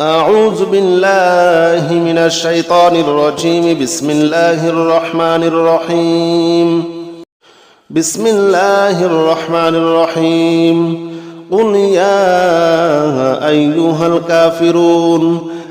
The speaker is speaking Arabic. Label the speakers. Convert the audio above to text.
Speaker 1: أعوذ بالله من الشيطان الرجيم. بسم الله الرحمن الرحيم. بسم الله الرحمن الرحيم. قل يا أيها الكافرون